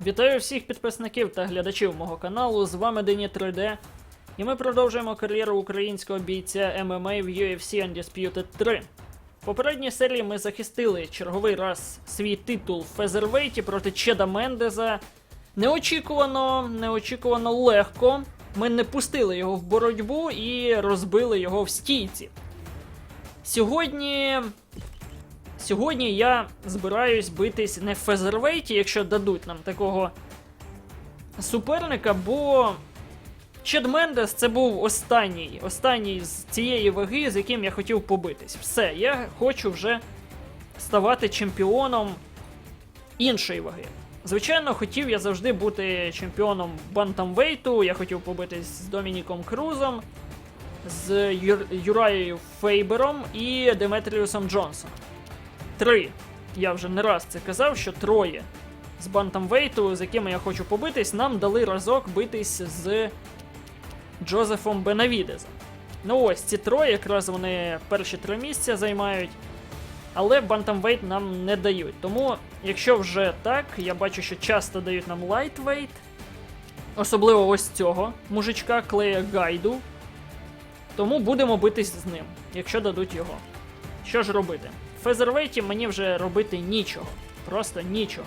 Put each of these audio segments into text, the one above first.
Вітаю всіх підписників та глядачів мого каналу. З вами Дені 3D. І ми продовжуємо кар'єру українського бійця ММА в UFC Undisputed 3. В попередній серії ми захистили черговий раз свій титул в Фезервейті проти Чеда Мендеза. Неочікувано, неочікувано легко. Ми не пустили його в боротьбу і розбили його в стійці. Сьогодні Сьогодні я збираюсь битись не в фезервейті, якщо дадуть нам такого суперника, бо Чед Мендес це був останній, останній з цієї ваги, з яким я хотів побитись. Все, я хочу вже ставати чемпіоном іншої ваги. Звичайно, хотів я завжди бути чемпіоном бантамвейту, я хотів побитись з Домініком Крузом, з Юр... Юраєю Фейбером і Деметріусом Джонсоном. Три. Я вже не раз це казав, що троє з бантамвейту, з якими я хочу побитись, нам дали разок битись з Джозефом Бенавідезом. Ну ось ці троє, якраз вони перші три місця займають. Але бантамвейт нам не дають. Тому, якщо вже так, я бачу, що часто дають нам лайтвейт. Особливо ось цього мужичка Клея Гайду. Тому будемо битись з ним, якщо дадуть його. Що ж робити? Фезервейті мені вже робити нічого. Просто нічого.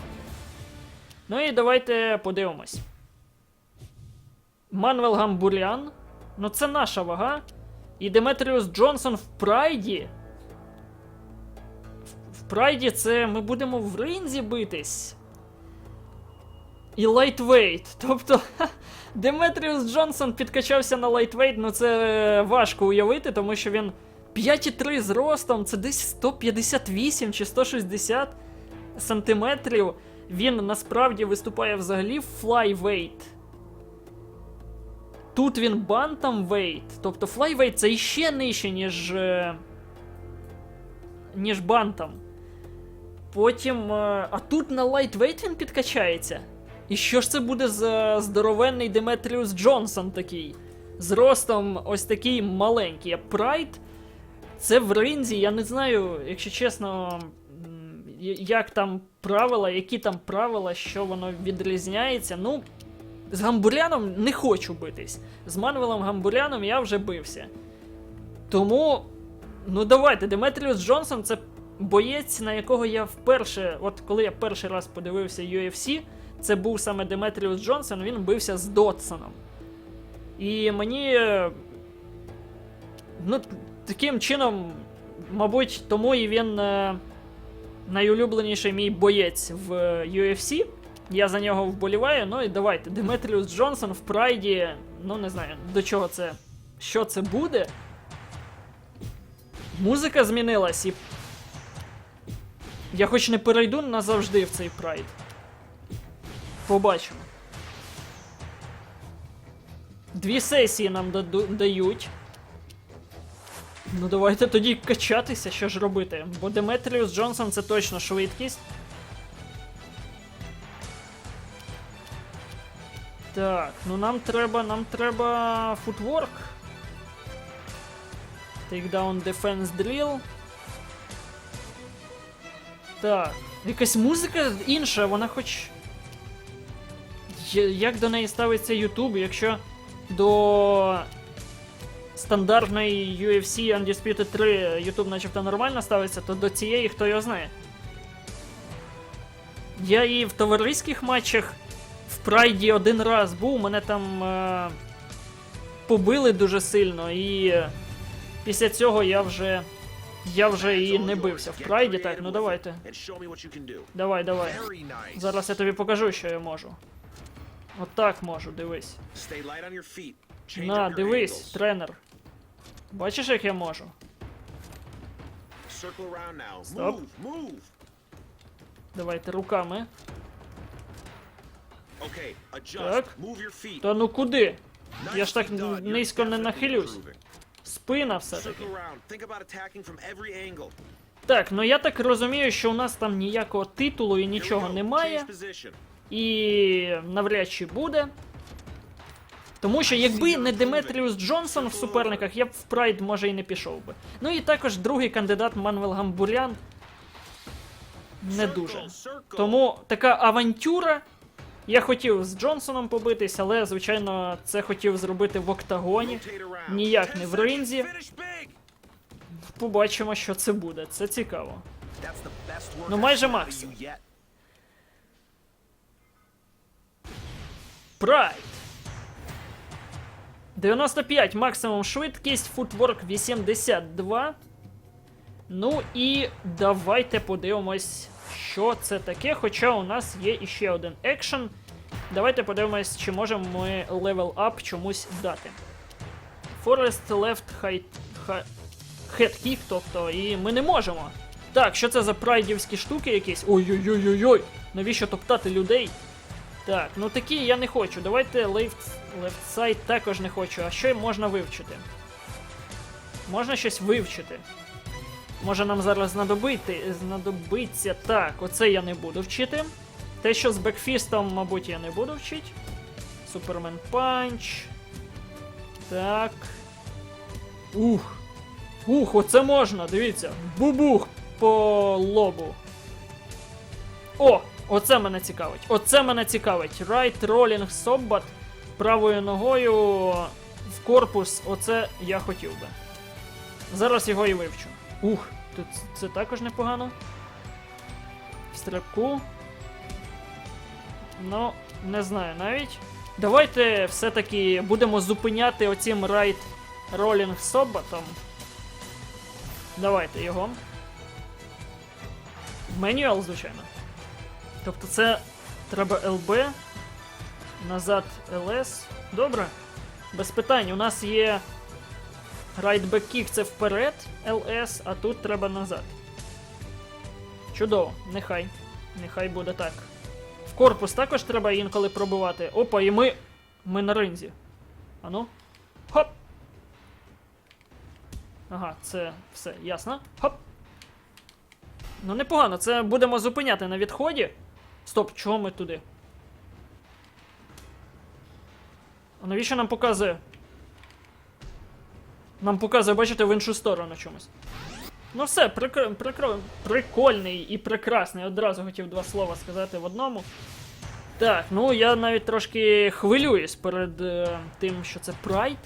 Ну і давайте подивимось. Манвел Гамбурян. Ну це наша вага. І Деметріус Джонсон в Прайді. В Прайді це ми будемо в ринзі битись. І лайтвейт. Тобто Деметріус Джонсон підкачався на лайтвейт, ну це важко уявити, тому що він 5,3 з ростом, це десь 158 чи 160 сантиметрів. Він насправді виступає взагалі флайвейт. Тут він бантамвейт. Тобто флайвейт це іще нижче, ніж. е, ніж бантам. Потім. е, А тут на лайтвейт він підкачається. І що ж це буде за здоровенний Деметріус Джонсон такий? З ростом ось такий маленький. А Прайд це в ринзі, я не знаю, якщо чесно, як там правила, які там правила, що воно відрізняється. Ну, з Гамбуряном не хочу битись. З Манвелом Гамбуряном я вже бився. Тому, ну давайте, Деметріус Джонсон це боєць, на якого я вперше, от коли я перший раз подивився UFC, це був саме Деметріус Джонсон, він бився з Дотсоном. І мені. Ну, таким чином, мабуть, тому і він е, найулюбленіший мій боєць в е, UFC. Я за нього вболіваю. Ну і давайте. Деметріус Джонсон в прайді. Ну, не знаю, до чого це. Що це буде. Музика змінилась і. Я хоч не перейду назавжди в цей прайд. Побачимо. Дві сесії нам дають. Ну давайте тоді качатися, що ж робити. Бо Деметріус Джонсон це точно швидкість. Так, ну нам треба, нам треба футворк. Takedown Defense Drill. Так. Якась музика інша, вона хоч. Як до неї ставиться YouTube, якщо до стандартної UFC Undisputed 3 YouTube начебто нормально ставиться, то до цієї хто його знає. Я і в товариських матчах в Прайді один раз був, мене там е- побили дуже сильно, і е, після цього я вже. Я вже і не бився в Прайді, так, ну давайте. Давай, давай. Зараз я тобі покажу, що я можу. Отак можу, дивись. На, дивись, тренер. Бачиш, як я можу? Стоп. Давайте руками. Так. Та ну куди? Я ж так низько не нахилюсь. Спина все-таки. Так, ну я так розумію, що у нас там ніякого титулу і нічого немає. І навряд чи буде. Тому що якби не Деметріус Джонсон в суперниках, я б в Прайд може і не пішов би. Ну і також другий кандидат Манвел Гамбурян. Не дуже. Тому така авантюра Я хотів з Джонсоном побитись, але, звичайно, це хотів зробити в октагоні. Ніяк не в ринзі. Побачимо, що це буде. Це цікаво. Ну, майже максимум. Прайд. 95 максимум швидкість, футворк 82. Ну і давайте подивимось, що це таке. Хоча у нас є іще один екшен. Давайте подивимось, чи можемо ми левел ап чомусь дати. Forest left head kick, тобто, і ми не можемо. Так, що це за прайдівські штуки якісь? Ой-ой-ой-ой-ой! Навіщо топтати людей? Так, ну такі я не хочу. Давайте left, left side також не хочу. А що можна вивчити? Можна щось вивчити. Може нам зараз знадобити, знадобиться. Так, оце я не буду вчити. Те, що з бекфістом, мабуть, я не буду вчити. Супермен панч. Так. Ух. Ух, оце можна, дивіться. Бубух по лобу. О! Оце мене цікавить. Оце мене цікавить. Right rolling соббат правою ногою в корпус. Оце я хотів би. Зараз його і вивчу. Ух, тут це також непогано. В стрибку. Ну, не знаю навіть. Давайте все-таки будемо зупиняти оцим райт ролінг соббатом. Давайте його. Менюал, звичайно. Тобто це треба ЛБ, назад ЛС. Добре. Без питань. У нас є райтбек кік це вперед ЛС, а тут треба назад. Чудово, нехай. Нехай буде так. В корпус також треба інколи пробивати. Опа, і ми. Ми на ринзі. Ану. Хоп! Ага, це все ясно. Хоп! Ну непогано, це будемо зупиняти на відході. Стоп, чого ми туди? А навіщо нам показує? Нам показує, бачите, в іншу сторону чомусь. Ну все, прикр... Прикр... прикольний і прекрасний. Одразу хотів два слова сказати в одному. Так, ну я навіть трошки хвилююсь перед е, тим, що це прайд.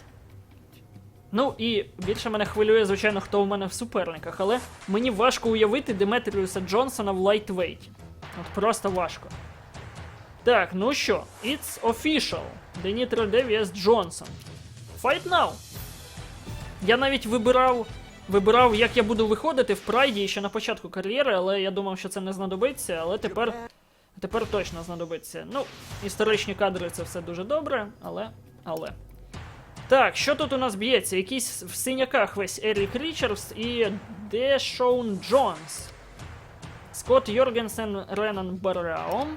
Ну і більше мене хвилює, звичайно, хто у мене в суперниках, але мені важко уявити Деметріуса Джонсона в лайтвейті. От просто важко. Так, ну що, it's official. Денітро Д vs Джонсон. Fight now! Я навіть вибирав, вибирав, як я буду виходити в прайді ще на початку кар'єри, але я думав, що це не знадобиться, але тепер, тепер точно знадобиться. Ну, історичні кадри це все дуже добре, але. але. Так, що тут у нас б'ється? Якийсь в синяках весь Ерік Річардс і Дешоун Джонс. Скотт Йоргенсен Ренан Барао.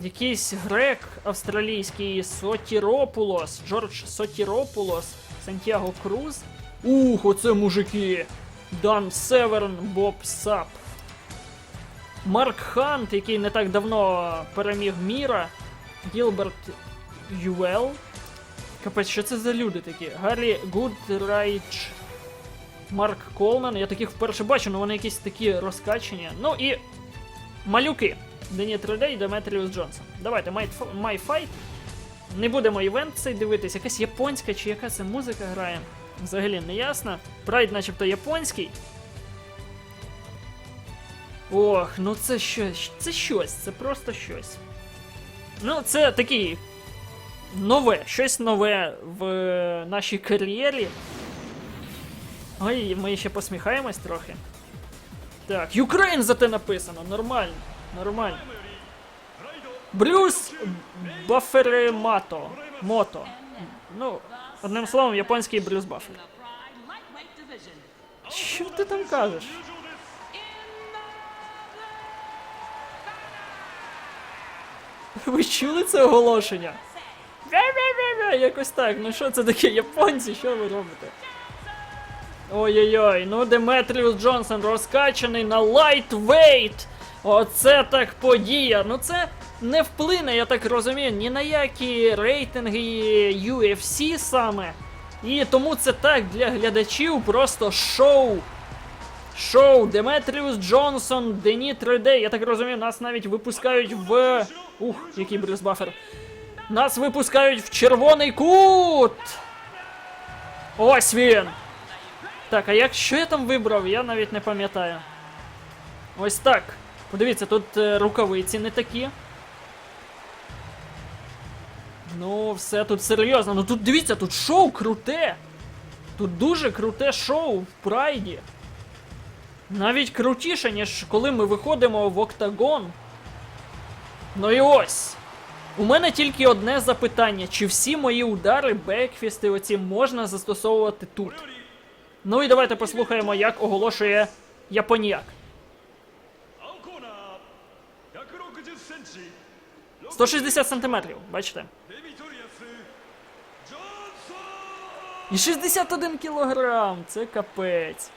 Якийсь грек австралійський Сотіропулос, Джордж Сотіропулос, Сантьяго Круз. Ух, оце мужики! Дан Северн, Боб Сап. Марк Хант, який не так давно переміг Міра. Гілберт Юел. Капець, що це за люди такі? Гаррі Гудрайч. Марк Колман. Я таких вперше бачу, але вони якісь такі розкачені. Ну і малюки. Дені 3D і Деметріус Джонсон. Давайте, my Не будемо івент цей дивитись. Якась японська чи яка це музика грає. Взагалі не ясно. Прайд, начебто, японський. Ох, ну це щось. Це щось, це просто щось. Ну, це такий нове, щось нове в е, нашій кар'єрі. Ой, ми ще посміхаємось трохи. Так, Юкрейн за те написано, нормально, нормально. Брюс Баферемато. Мото. Ну, одним словом, японський Брюс Баффер. Що ти там кажеш? Ви чули це оголошення? Якось так. Ну що це таке, японці, що ви робите? Ой-ой-ой, ну Деметріус Джонсон розкачаний на лайтвейт. Оце так подія. Ну це не вплине, я так розумію, ні на які рейтинги UFC саме. І тому це так для глядачів просто шоу. Шоу Деметріус Джонсон, Дені 3D. Я так розумію, нас навіть випускають в. Ух, який бризбафер. Нас випускають в червоний кут. Ось він. Так, а як що я там вибрав, я навіть не пам'ятаю. Ось так. Подивіться, тут е, рукавиці не такі. Ну, все тут серйозно. Ну тут дивіться, тут шоу круте. Тут дуже круте шоу в прайді. Навіть крутіше, ніж коли ми виходимо в октагон. Ну і ось. У мене тільки одне запитання: чи всі мої удари, бекфісти оці можна застосовувати тут? Ну і давайте послухаємо, як оголошує японіяк. 160 сантиметрів, бачите? І 61 кілограм, це капець.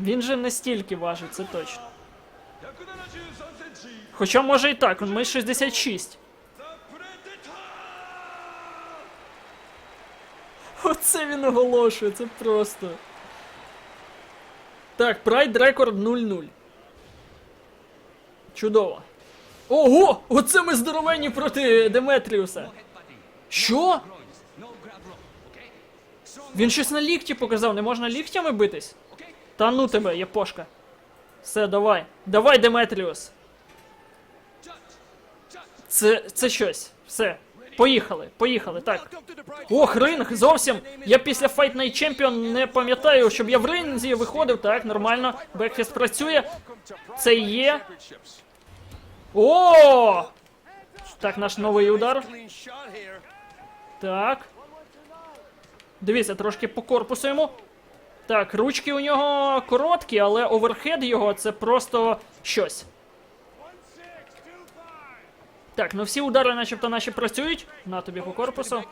Він же не стільки важить, це точно. Хоча може і так, ми 66. Оце він оголошує, це просто. Так, Pride Record 0-0. Чудово. Ого! Оце ми здоровенні проти Деметріуса. Що? Він щось на лікті показав, не можна ліктями битись? Та ну тебе, япошка. Все, давай. Давай, Деметріус. Це, це щось. Все. Поїхали, поїхали, так. Ох, ринг, зовсім. Я після Fight Night Champion не пам'ятаю, щоб я в ринзі виходив. Так, нормально. Бекфіст працює. Це є. О! Так, наш новий удар. Так. Дивіться, трошки по корпусу йому. Так, ручки у нього короткі, але оверхед його це просто щось. Так, ну всі удари, начебто, наші працюють. На тобі по корпусу.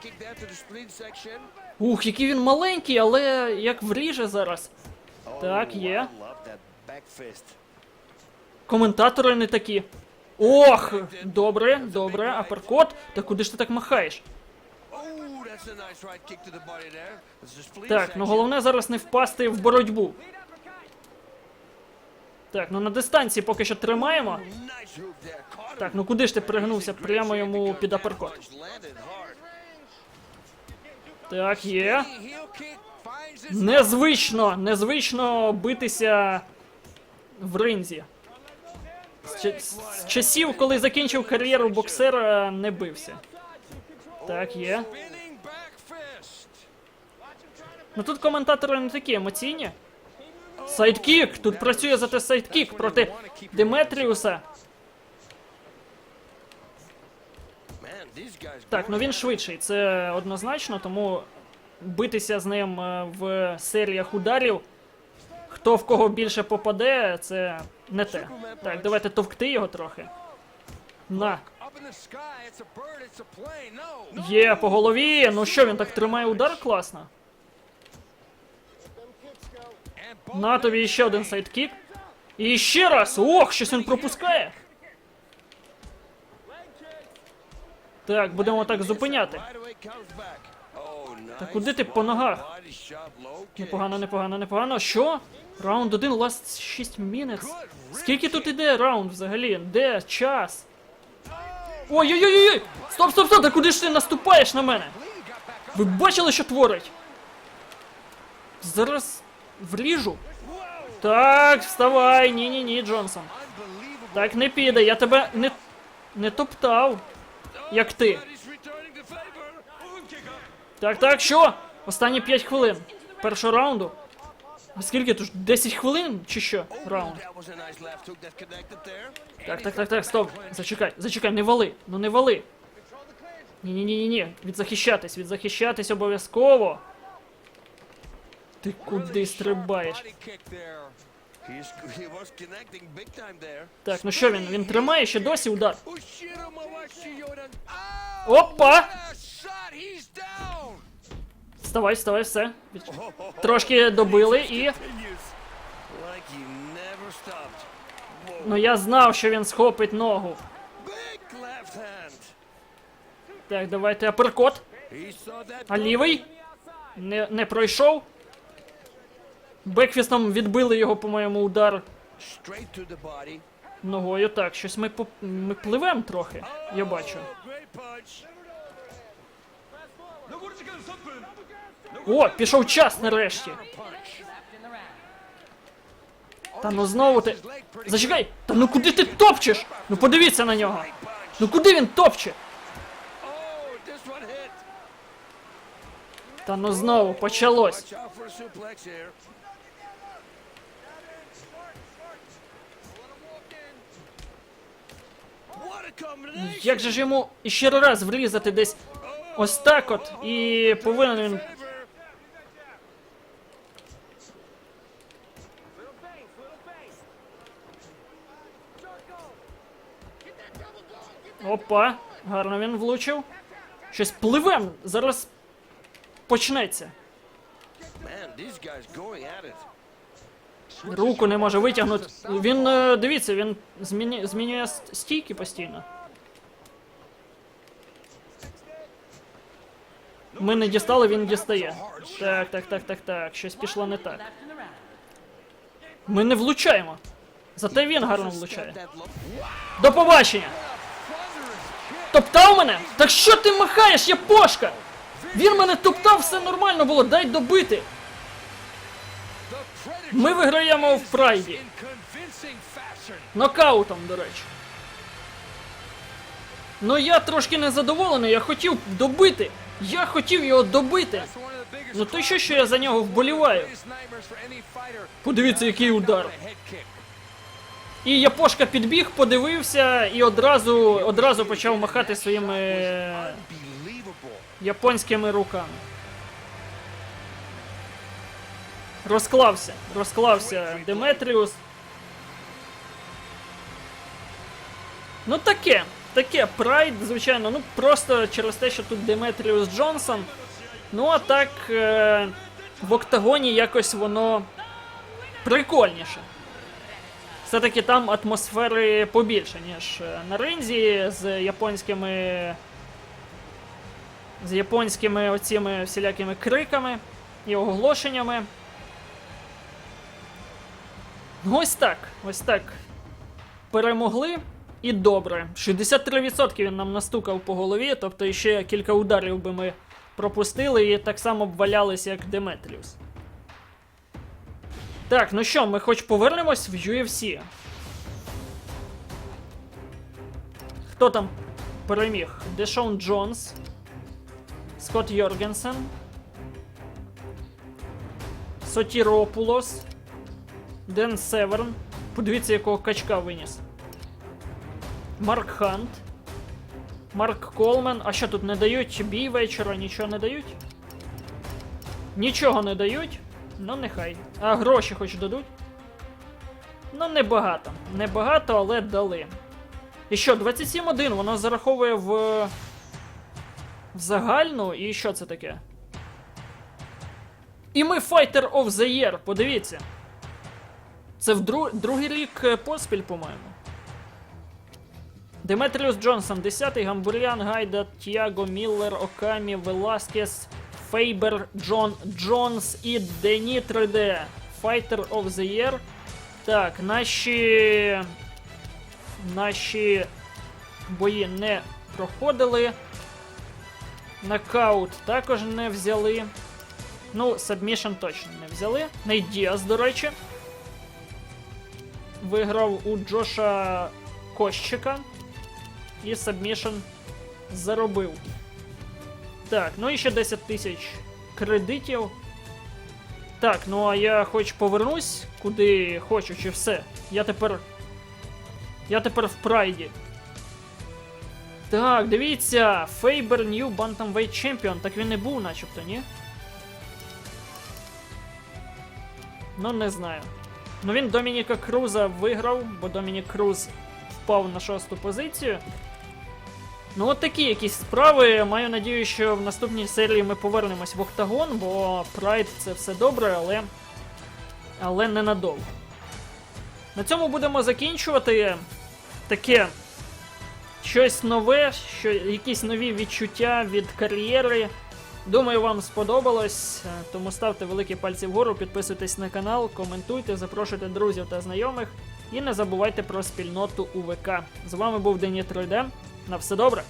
Ух, який він маленький, але як вріже зараз. Так, є. Коментатори не такі. Ох, добре, добре, аперкот. Та куди ж ти так махаєш? Так, ну головне зараз не впасти в боротьбу. Так, ну на дистанції поки що тримаємо. Так, ну куди ж ти пригнувся прямо йому під аперкот? Так, є. Незвично, незвично битися в ринзі. З, з часів, коли закінчив кар'єру боксера, не бився. Так, є. Ну тут коментатори не такі емоційні. Сайдкік! Тут працює зате сайдкік проти Деметріуса. Так, ну він швидший, це однозначно, тому битися з ним е, в серіях ударів. Хто в кого більше попаде, це не те. Так, давайте товкти його трохи. На, є по голові. Ну що, він так тримає удар класно. На тобі ще один сайдкік. І ще раз! Ох, щось він пропускає. Так, будемо так зупиняти. Та куди ти по ногах? Непогано, непогано, непогано. Що? Раунд 1, last 6 minutes. Скільки тут іде раунд взагалі? Де час? Ой-ой-ой! Стоп, стоп, стоп! Та куди ж ти наступаєш на мене? Ви бачили, що творить? Зараз вріжу. Так, вставай, ні-ні-ні, Джонсон. Так не піде, я тебе не, не топтав, як ти. Так, так, що? Останні 5 хвилин. Першого раунду. А скільки тут? 10 хвилин чи що? Раунд. Так, так, так, так, стоп. Зачекай, зачекай, не вали. Ну не вали. Ні, ні, ні, ні, ні. Відзахищатись, відзахищатись обов'язково. Ти куди стрибаєш? Так, ну що він? Він тримає ще досі удар. Опа! Вставай, вставай, все. Трошки добили. Whoa. Ну я знав, що він схопить ногу. Так, давайте аперкот. А лівий? Не, не пройшов. Бекфістом відбили його, по-моєму, удар. Ногою так, щось ми поп... ми пливем трохи, я бачу. О, пішов час нарешті. Та ну знову ти. Зачекай! Та ну куди ти топчеш? Ну подивіться на нього. Ну куди він топче? Та ну знову почалось. Як же ж йому іще раз влізати десь ось так от і повинен він. Опа, гарно він влучив. Щось пливем. Зараз почнеться. Man, these guys going at it. Руку не може витягнути. Він, е, дивіться, він зміні, змінює стійки постійно. Ми не дістали, він дістає. Так, так, так, так, так. Щось пішло не так. Ми не влучаємо. Зате він гарно влучає. До побачення! Топтав мене? Так що ти махаєш, я пошка? Він мене топтав, все нормально було, дай добити. Ми виграємо в прайді. Нокаутом, до речі. Ну я трошки незадоволений, я хотів добити. Я хотів його добити. Ну то що, що я за нього вболіваю? Подивіться, який удар. І Япошка підбіг, подивився і одразу, одразу почав махати своїми японськими руками. Розклався, розклався Деметріус. Ну таке, таке, прайд, звичайно, ну просто через те, що тут Деметріус Джонсон. Ну а так е- в октагоні якось воно прикольніше. Все-таки там атмосфери побільше, ніж е, на ринзі з японськими з японськими оціми всілякими криками і оголошеннями. Ось так, ось так. Перемогли і добре. 63% він нам настукав по голові, тобто ще кілька ударів би ми пропустили і так само б валялися, як Деметріус. Так, ну що, ми хоч повернемось в UFC. Хто там переміг? Дешон Джонс. Скотт Йоргенсен. Сотіропулос. Ден Северн. Подивіться, якого качка виніс. Марк Хант. Марк Колмен. А що тут не дають бій вечора? Нічого не дають? Нічого не дають. Ну нехай. А гроші хоч дадуть? Ну, небагато. Небагато, але дали. І що, 27-1, воно зараховує в. В загальну, і що це таке? І ми Fighter of the Year, подивіться. Це в дру... другий рік е, поспіль, по-моєму. Деметріус Джонсон, 10-й, Гамбурян, Гайда, Тіаго, Міллер, Окамі, Веласкес, Фейбер, Джон Джонс і Дені 3D. Fighter of the Year. Так, наші. Наші бої не проходили. Нокаут також не взяли. Ну, Submission точно не взяли. Нейт Діас, до речі. Виграв у Джоша Кощика. І Submission заробив. Так, ну і ще 10 тисяч кредитів. Так, ну а я хоч повернусь куди хочу, чи все. Я тепер. Я тепер в прайді. Так, дивіться, Фейбер New Bantamweight Champion. Так він не був, начебто, ні? Ну, не знаю. Ну він Домініка Круза виграв, бо Домінік Круз впав на шосту позицію. Ну, от такі якісь справи. Маю надію, що в наступній серії ми повернемось в Октагон, бо Прайд це все добре, але. Але ненадовго. На цьому будемо закінчувати. Таке щось нове, що, якісь нові відчуття від кар'єри. Думаю, вам сподобалось, е, тому ставте великі пальці вгору, підписуйтесь на канал, коментуйте, запрошуйте друзів та знайомих. І не забувайте про спільноту УВК. З вами був Дені 3D. На все добре!